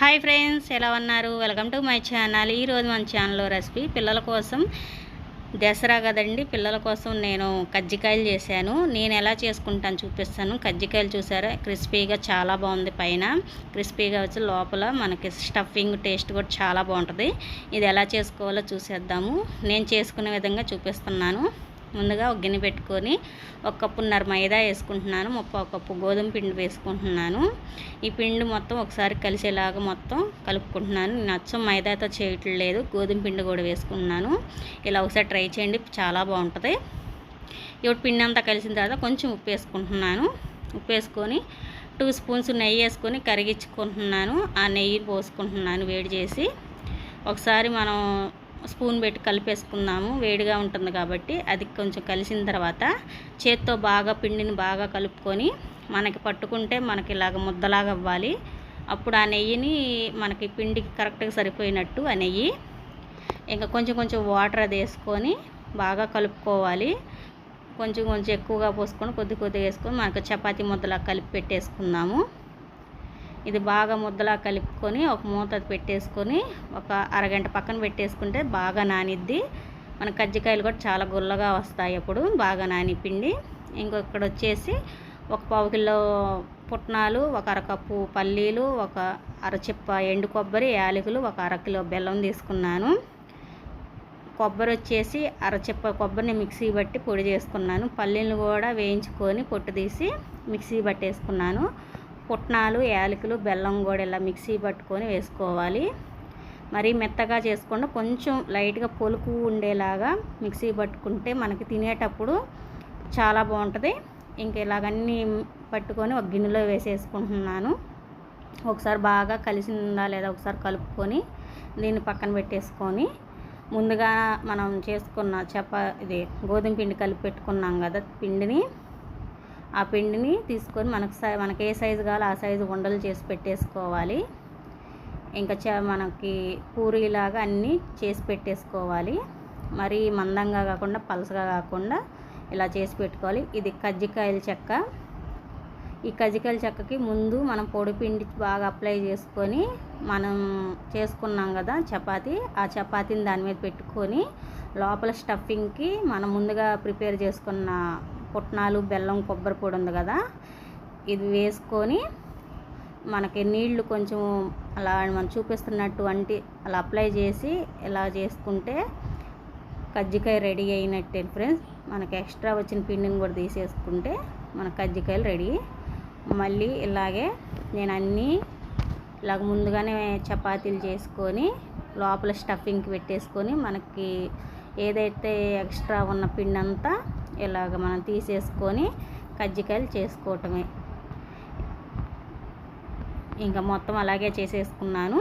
Hi friends ఎలా ఉన్నారు? Welcome to my channel. ఈరోజు మన ఛానల్లో రెసిపీ పిల్లల కోసం దసరా కదండి. పిల్లల కోసం నేను కజ్జికాయలు చేశాను. నేను ఎలా చేసుకుంటాను చూపిస్తాను. కజ్జికాయలు చూసారా? క్రిస్పీగా చాలా బాగుంది పైన. క్రిస్పీగా వచ్చి లోపల మనకి స్టఫింగ్ టేస్ట్ కూడా చాలా బాగుంటుంది. ఇది ఎలా చేసుకోవాలో చూసేద్దాము. నేను చేసుకునే విధంగా చూపిస్తున్నాను. ముందుగా ఒక గిన్నె పెట్టుకొని ఒక కప్పున్నర మైదా వేసుకుంటున్నాను ముప్పై కప్పు గోధుమ పిండి వేసుకుంటున్నాను. ఈ పిండి మొత్తం ఒకసారి కలిసేలాగా మొత్తం కలుపుకుంటున్నాను. నేను అచ్చం మైదాతో చేయట్లేదు గోధుమ పిండి కూడా వేసుకుంటున్నాను. ఇలా ఒకసారి ట్రై చేయండి చాలా బాగుంటుంది. ఇప్పుడు పిండి అంతా కలిసిన తర్వాత కొంచెం ఉప్పు వేసుకుంటున్నాను. ఉప్పు వేసుకొని టూ స్పూన్స్ నెయ్యి వేసుకొని కరిగించుకుంటున్నాను. ఆ నెయ్యి పోసుకుంటున్నాను వేడి చేసి. ఒకసారి మనం స్పూన్ పెట్టి కలిపేసుకున్నాము. వేడిగా ఉంటుంది కాబట్టి అది కొంచెం కలిసిన తర్వాత చేత్తో బాగా పిండిని బాగా కలుపుకొని మనకి పట్టుకుంటే మనకి ఇలాగ ముద్దలాగా అవ్వాలి. అప్పుడు ఆ నెయ్యిని మనకి పిండికి కరెక్ట్గా సరిపోయినట్టు ఆ నెయ్యి. ఇంకా కొంచెం కొంచెం వాటర్ అది వేసుకొని బాగా కలుపుకోవాలి. కొంచెం కొంచెం ఎక్కువగా పోసుకొని కొద్ది కొద్దిగా వేసుకొని మనకు చపాతీ ముద్దలా కలిపి పెట్టేసుకుందాము ఇది బాగా ముద్దలా కలుపుకొని ఒక మూత పెట్టేసుకొని ఒక అరగంట పక్కన పెట్టేసుకుంటే బాగా నానిద్ది. మన కజ్జికాయలు కూడా చాలా గుల్లగా వస్తాయి అప్పుడు బాగా నానిపిండి ఇంకొక్కడ వచ్చేసి ఒక పావు కిలో పుట్నాలు ఒక అరకప్పు పల్లీలు ఒక అరచిప్ప ఎండు కొబ్బరి యాలకులు ఒక అరకిలో బెల్లం తీసుకున్నాను. కొబ్బరి వచ్చేసి అరచిప్ప కొబ్బరిని మిక్సీ బట్టి పొడి చేసుకున్నాను. పల్లీలు కూడా వేయించుకొని పొట్టు తీసి మిక్సీ పట్టేసుకున్నాను. పుట్నాలు యాలకులు బెల్లం కూడా ఇలా మిక్సీ పట్టుకొని వేసుకోవాలి. మరీ మెత్తగా చేసుకుండా కొంచెం లైట్గా పొలుకు ఉండేలాగా మిక్సీ పట్టుకుంటే మనకి తినేటప్పుడు చాలా బాగుంటుంది. ఇంక ఇలాగన్నీ పట్టుకొని ఒక గిన్నెలో వేసేసుకుంటున్నాను. ఒకసారి బాగా కలిసిందా లేదా ఒకసారి కలుపుకొని దీన్ని పక్కన పెట్టేసుకొని ముందుగా మనం చేసుకున్న చప ఇది గోధుమ పిండి కలిపి పెట్టుకున్నాం కదా పిండిని ఆ పిండిని తీసుకొని మనకు సై మనకి ఏ సైజు కావాలో ఆ సైజు ఉండలు చేసి పెట్టేసుకోవాలి. ఇంకా చ మనకి పూరీలాగా అన్నీ చేసి పెట్టేసుకోవాలి. మరీ మందంగా కాకుండా పలసగా కాకుండా ఇలా చేసి పెట్టుకోవాలి. ఇది కజ్జికాయల చెక్క. ఈ కజ్జికాయల చెక్కకి ముందు మనం పొడి పిండి బాగా అప్లై చేసుకొని మనం చేసుకున్నాం కదా చపాతి ఆ చపాతీని దాని మీద పెట్టుకొని లోపల స్టఫింగ్కి మనం ముందుగా ప్రిపేర్ చేసుకున్న పుట్నాలు బెల్లం కొబ్బరి పొడి ఉంది కదా. ఇది వేసుకొని మనకి నీళ్ళు కొంచెం అలా మనం చూపిస్తున్నట్టు వంటి అలా అప్లై చేసి ఇలా చేసుకుంటే కజ్జికాయ రెడీ అయినట్టే ఫ్రెండ్స్. మనకి ఎక్స్ట్రా వచ్చిన పిండిని కూడా తీసేసుకుంటే మన కజ్జికాయలు రెడీ. మళ్ళీ ఇలాగే నేను అన్నీ ఇలాగ ముందుగానే చపాతీలు చేసుకొని లోపల స్టఫింగ్కి పెట్టేసుకొని మనకి ఏదైతే ఎక్స్ట్రా ఉన్న పిండి అంతా ఇలాగ మనం తీసేసుకొని కజ్జికాయలు చేసుకోవటమే. ఇంకా మొత్తం అలాగే చేసేసుకున్నాను.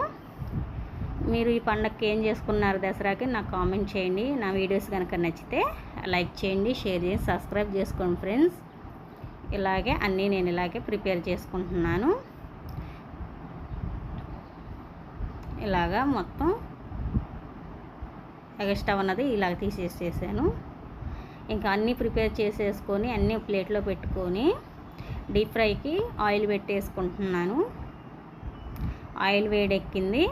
మీరు ఈ పండగకి ఏం చేసుకున్నారు దసరాకి నాకు కామెంట్ చేయండి. నా వీడియోస్ కనుక నచ్చితే లైక్ చేయండి షేర్ చేయండి సబ్స్క్రైబ్ చేసుకోండి ఫ్రెండ్స్. ఇలాగే అన్నీ నేను ఇలాగే ప్రిపేర్ చేసుకుంటున్నాను. ఇలాగా మొత్తం ఎగస్ట్రా ఉన్నది ఇలాగ తీసేసేసాను. ఇంకా అన్నీ ప్రిపేర్ చేసేసుకొని అన్నీ ప్లేట్లో పెట్టుకొని డీప్ ఫ్రైకి ఆయిల్ పెట్టేసుకుంటున్నాను. ఆయిల్ వేడెక్కింది.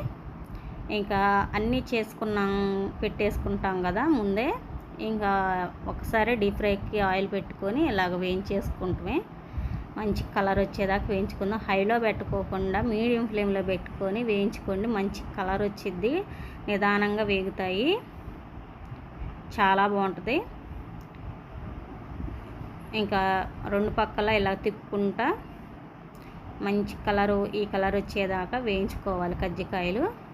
ఇంకా అన్నీ చేసుకున్నాం పెట్టేసుకుంటాం కదా ముందే. ఇంకా ఒకసారి డీప్ ఫ్రైకి ఆయిల్ పెట్టుకొని ఇలాగ వేయించేసుకుంటమే. మంచి కలర్ వచ్చేదాకా వేయించుకుందాం. హైలో పెట్టుకోకుండా మీడియం ఫ్లేమ్లో పెట్టుకొని వేయించుకోండి. మంచి కలర్ వచ్చిద్ది. నిదానంగా వేగుతాయి. చాలా బాగుంటుంది. ఇంకా రెండు పక్కల ఇలా తిప్పుకుంటా మంచి కలరు ఈ కలర్ వచ్చేదాకా వేయించుకోవాలి కజ్జికాయలు.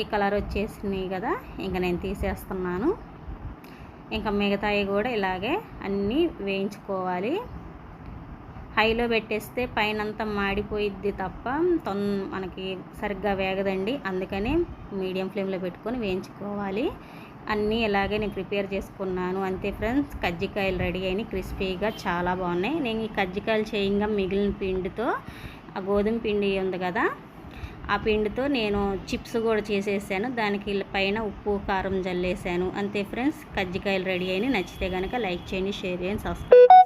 ఈ కలర్ వచ్చేసినాయి కదా ఇంకా నేను తీసేస్తున్నాను. ఇంకా మిగతాయి కూడా ఇలాగే అన్నీ వేయించుకోవాలి. హైలో పెట్టేస్తే పైనంతా మాడిపోయిద్ది తప్ప తొన్ మనకి సరిగ్గా వేగదండి. అందుకని మీడియం ఫ్లేమ్లో పెట్టుకొని వేయించుకోవాలి. అన్నీ ఇలాగే నేను ప్రిపేర్ చేసుకున్నాను. అంతే ఫ్రెండ్స్ కజ్జికాయలు రెడీ అయినాయి. క్రిస్పీగా చాలా బాగున్నాయి. నేను ఈ కజ్జికాయలు చేయంగా మిగిలిన పిండితో ఆ గోధుమ పిండి ఉంది కదా ఆ పిండితో నేను చిప్స్ కూడా చేసేసాను. దానికి పైన ఉప్పు కారం జల్లేసాను. అంతే ఫ్రెండ్స్ కజ్జికాయలు రెడీ అయినాయి. నచ్చితే కనుక లైక్ చేయండి షేర్ చేయండి సబ్స్క్రైబ్